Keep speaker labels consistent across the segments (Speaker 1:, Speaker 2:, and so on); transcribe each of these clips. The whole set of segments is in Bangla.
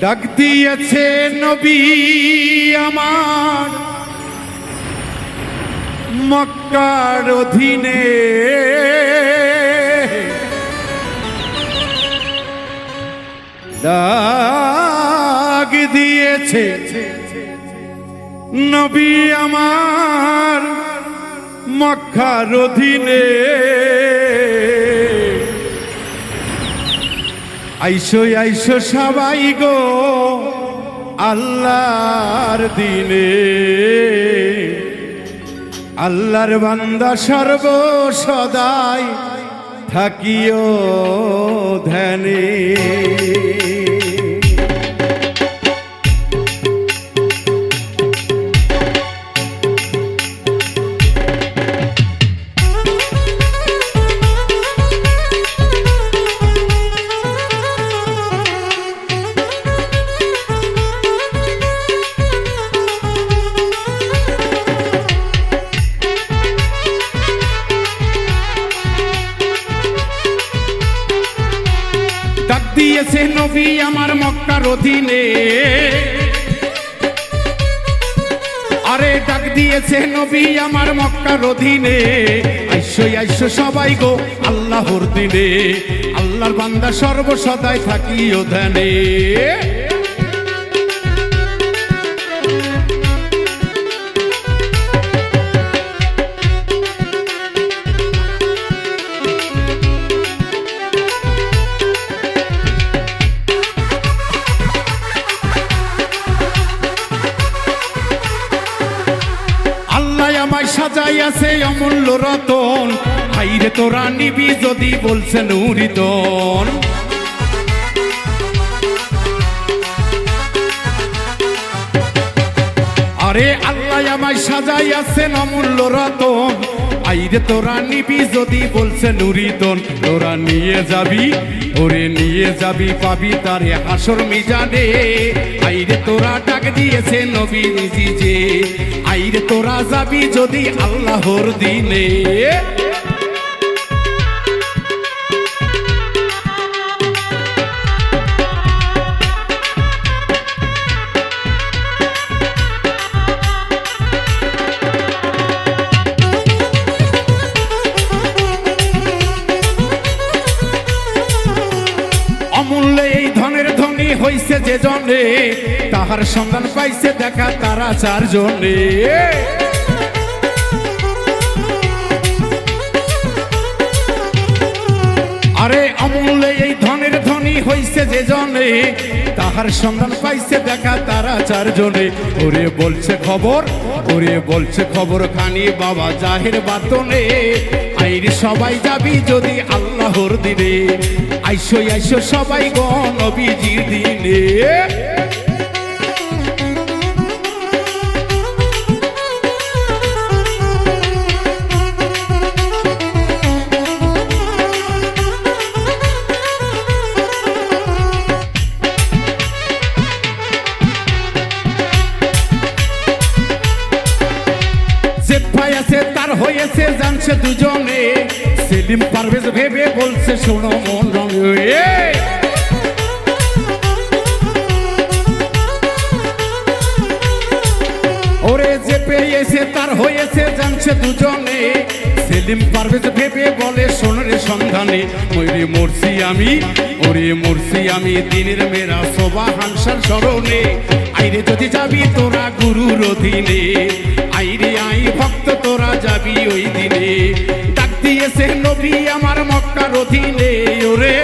Speaker 1: ডাক দিয়েছে নবী আমার। মক্কার অধীনে ডাক দিয়েছে নবী আমার। মক্কার অধীনে আইসো আইসো সবাই গো আল্লাহর দিনে। আল্লাহর বান্দা সর্ব সদাই থাকিও ধ্যানে। দিয়েছে নবী আমার মক্কার অধীনে। আরে ডাক দিয়েছে নবী আমার মক্কার অধীনে। আইসো আইসো সবাই গো আল্লাহর দিনে। আল্লাহর বান্দা সর্বসদাই থাকি ধ্যানে। আল্লাহ আমায় আছে অমূল্য রতন। হাইরে তোরা নিবি যদি বলছেন নুরিদন আরে আল্লাহ আমায় সাজাইয়াছেন অমূল্য রতন। আইরে তোরা নিবি যদি বলছে নুরিতন তোরা। নিয়ে যাবি, ওরে নিয়ে যাবি, পাবি তারে হাসর মিজানে। আইরে তোরা ডাক দিয়েছে নবী যে। আইরে তোরা যাবি যদি আল্লাহর দিনে। অমূল্য এই ধনের ধনী হইছে যে জনে তাহার সন্ধান পাইছে দেখা তারা চারজনে। আরে অমূল্য এই ধনের ধনী হইছে যে জনে তাহার সন্ধান পাইছে দেখা তারা চারজনে। ওরে বলছে খবর, ওরে বলছে খবর খানি বাবা জাহের বাতনে। আইরে সবাই যাবি যদি আল্লাহর দিনে। আইসো আইসো সবাই গণবিজির দিনে। তার জানছে দুজনে। সেলিম পারভেজ ভেবে বলছে, শোনো, মন রঙে ওরে যে পেয়েছে, তার হয়েছে, জানছে দুজনে। সেলিম পারভেজ ভেবে বলে সোনারে সন্ধানে, ময়ূরে মরছি আমি। ওরে মরছি আমি দিনের মেরা সবা হানসার স্মরণে। আইরে যদি যাবি তোরা গুরুর অধীনে যাবি ওই দিনে। ডাক দিয়েছে নবী আমার মক্কার অধীনে, ওরে।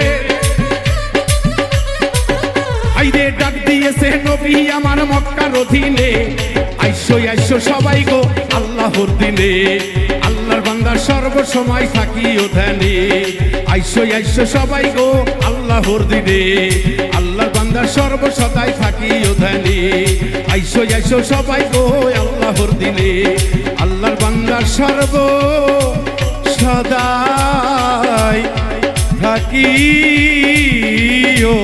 Speaker 1: আইরে, ডাক দিয়েছে নবী আমার মক্কার অধীনে। আইসো আইসো সবাই গো আল্লাহর দিনে। আল্লাহর বান্দার সর্বসময় থাকি ধ্যানে আইসো আইসো সবাই গো আল্লাহর দিনে। আল্লাহর বান্দার সর্বসদাই থাকি ও ধ্যানে আইসো আইসো সবাই গো, আল্লাহর দিনে। আল্লাহর বান্দার সর্ব সদাই থাকি ও